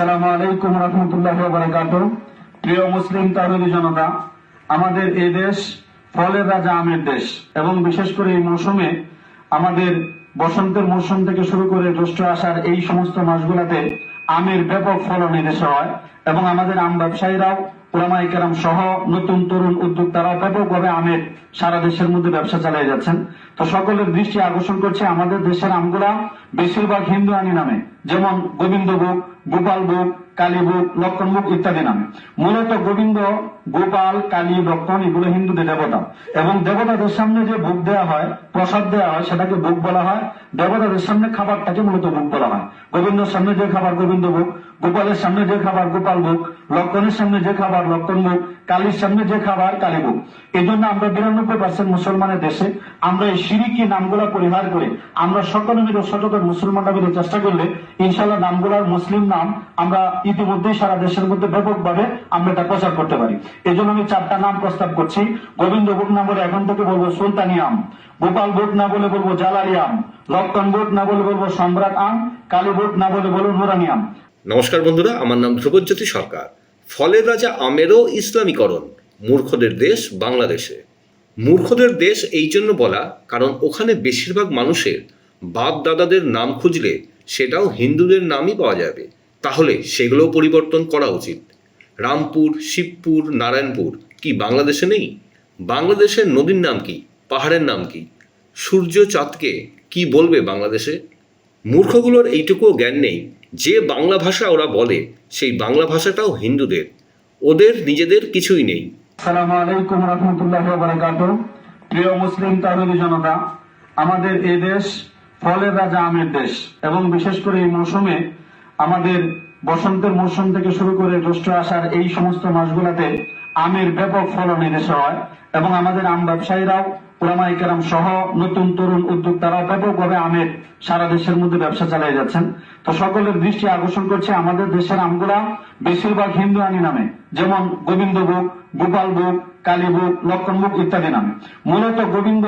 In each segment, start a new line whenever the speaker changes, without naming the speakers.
আসসালামু আলাইকুম রহমতুল্লাহ বারাকাত প্রিয় মুসলিম জনতা, আমাদের দেশ ফলের রাজা আমের দেশ এবং বিশেষ করে এই মৌসুমে আমাদের বসন্তের মৌসুম থেকে শুরু করে জ্যৈষ্ঠ আসার এই সমস্ত মাসগুলোতে আমের ব্যাপক ফলন এই দেশে হয় এবং আমাদের আম ব্যবসায়ীরাও ওলামাই কেরাম সহ নতুন তরুণ উদ্যোক্তারাও ব্যাপকভাবে আমের সারা দেশের মধ্যে ব্যবসা চালিয়ে যাচ্ছেন। তো সকলের দৃষ্টি আকর্ষণ করছে আমাদের দেশের আমগুলা বেশিরভাগ হিন্দু আনি নামে। যেমন গোবিন্দভোগ গোপাল ভোগ কালী ভোগ লক্ষণ ভোগ ইত্যাদি নামে। মূলত গোবিন্দ, গোপাল, কালী, লক্ষণ এগুলো হিন্দুদের দেবতা। এবং দেবতাদের সামনে যে ভোগ দেওয়া হয়, প্রসাদ দেওয়া হয়, সেটাকে ভোগ বলা হয়। দেবতাদের সামনে খাবারটাকে মূলত ভোগ বলা হয়। গোবিন্দর সামনে যে খাবার গোবিন্দ ভোগ গোপালের সামনে যে খাবার গোপাল ভোগ লক্ষণের সামনে যে খাবার লক্ষণ ভোগ কালীর সামনে যে খাবার কালী ভোগ এই জন্য আমরা বিরানব্বই পার্সেন্ট মুসলমানের দেশে আমরা এই সিরিকি নামগুলা পরিহার করে আমরা সকলে মিলে সচেতন মুসলমানরা মিলে চেষ্টা করলে ইনশাল্লাহ নামগুলার মুসলিম নাম আমরা ইতিমধ্যেই সারা দেশের মধ্যে ব্যাপকভাবে আমরা এটা প্রচার করতে পারি। এই আমি চারটা নাম প্রস্তাব করছি। গোবিন্দ ভোগ না বলে এখন থেকে বলব সুলতানি আম গোপাল ভোগ না বলে বলব জালালি আম লক্ষণ ভোগ না বলে বলব সম্রাট আম কালী ভোগ না বলে বলব নুরানি আম।
নমস্কার বন্ধুরা, আমার নাম ধ্রুবজ্যোতি সরকার। ফলের রাজা আমেরও ইসলামীকরণ, মূর্খদের দেশ বাংলাদেশে। মূর্খদের দেশ এই জন্য বলা, কারণ ওখানে বেশিরভাগ মানুষের বাপ দাদাদের নাম খুঁজলে সেটাও হিন্দুদের নামই পাওয়া যাবে। তাহলে সেগুলোও পরিবর্তন করা উচিত। রামপুর, শিবপুর, নারায়ণপুর কি বাংলাদেশে নেই? বাংলাদেশের নদীর নাম কি? পাহাড়ের নাম কি? সূর্য চাঁদকে কি বলবে বাংলাদেশে? মূর্খগুলোর এইটুকুও জ্ঞান নেই। যে বাংলা ভাষা ওরা বলে, সেই বাংলা ভাষাটাও হিন্দুদের। ওদের নিজেদের কিছুই নেই।
প্রিয় মুসলিম জনতা, আমাদের এই দেশ ফলের রাজা আমের দেশ। এবং বিশেষ করে এই মৌসুমে আমাদের বসন্তের মৌসুম থেকে শুরু করে জ্যৈষ্ঠ আসার এই সমস্ত মাসগুলোতে আমের ব্যাপক ফলন এদেশে দেশে হয়। এবং আমাদের আম ব্যবসায়ীরাও ওলামাই কেরাম সহ নতুন তরুণ উদ্যোক্তারাও ব্যাপকভাবে আমের সারা দেশের মধ্যে ব্যবসা চালিয়ে যাচ্ছেন। তো সকলের দৃষ্টি আকর্ষণ করছে আমাদের দেশের আমগুলা বেশিরভাগ হিন্দু আনি নামে, যেমন গোবিন্দ ভোগ গোপাল ভোগ কালী ভোগ লক্ষণ ভোগ ইত্যাদি নামে। মূলত গোবিন্দ,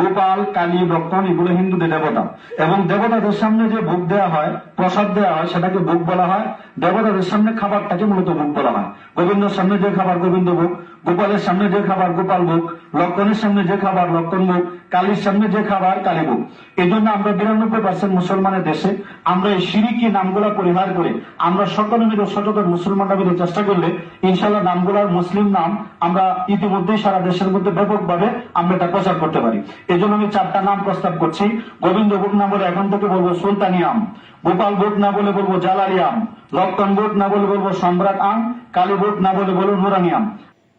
গোপাল, কালী, লক্ষণ এগুলো হিন্দুদের দেবতা। এবং দেবতাদের সামনে যে ভোগ দেওয়া হয়, প্রসাদ দেওয়া হয়, সেটাকে ভোগ বলা হয়। দেবতাদের সামনে খাবারটাকে মূলত ভোগ বলা হয়। গোবিন্দর সামনে যে খাবার গোবিন্দ ভোগ গোপালের সামনে যে খাবার গোপাল ভোগ লক্ষণের সামনে যে খাবার লক্ষণ ভোগ কালীর সামনে যে খাবার কালী ভোগ এই জন্য আমরা বিরানব্বই পার্সেন্ট মুসলমানের দেশে আমরা এই সিরিকি নামগুলা পরিহার করে, আমরা সকলে মিলে সচেতন মুসলমানরা মিলে চেষ্টা করলে ইনশাল্লাহ নামগুলার মুসলিম নাম আমরা ইতিমধ্যেই সারা দেশের মধ্যে ব্যাপকভাবে আমরা এটা প্রচার করতে পারি। এই জন্য আমি চারটা নাম প্রস্তাব করছি। গোবিন্দ ভোগ না বলে এখন থেকে বলব সুলতানি আম গোপাল ভোগ না বলে বলব জালালি আম লক্ষণ ভোগ না বলে বলব সম্রাট আম কালী ভোগ না বলে বলব নুরানি আম।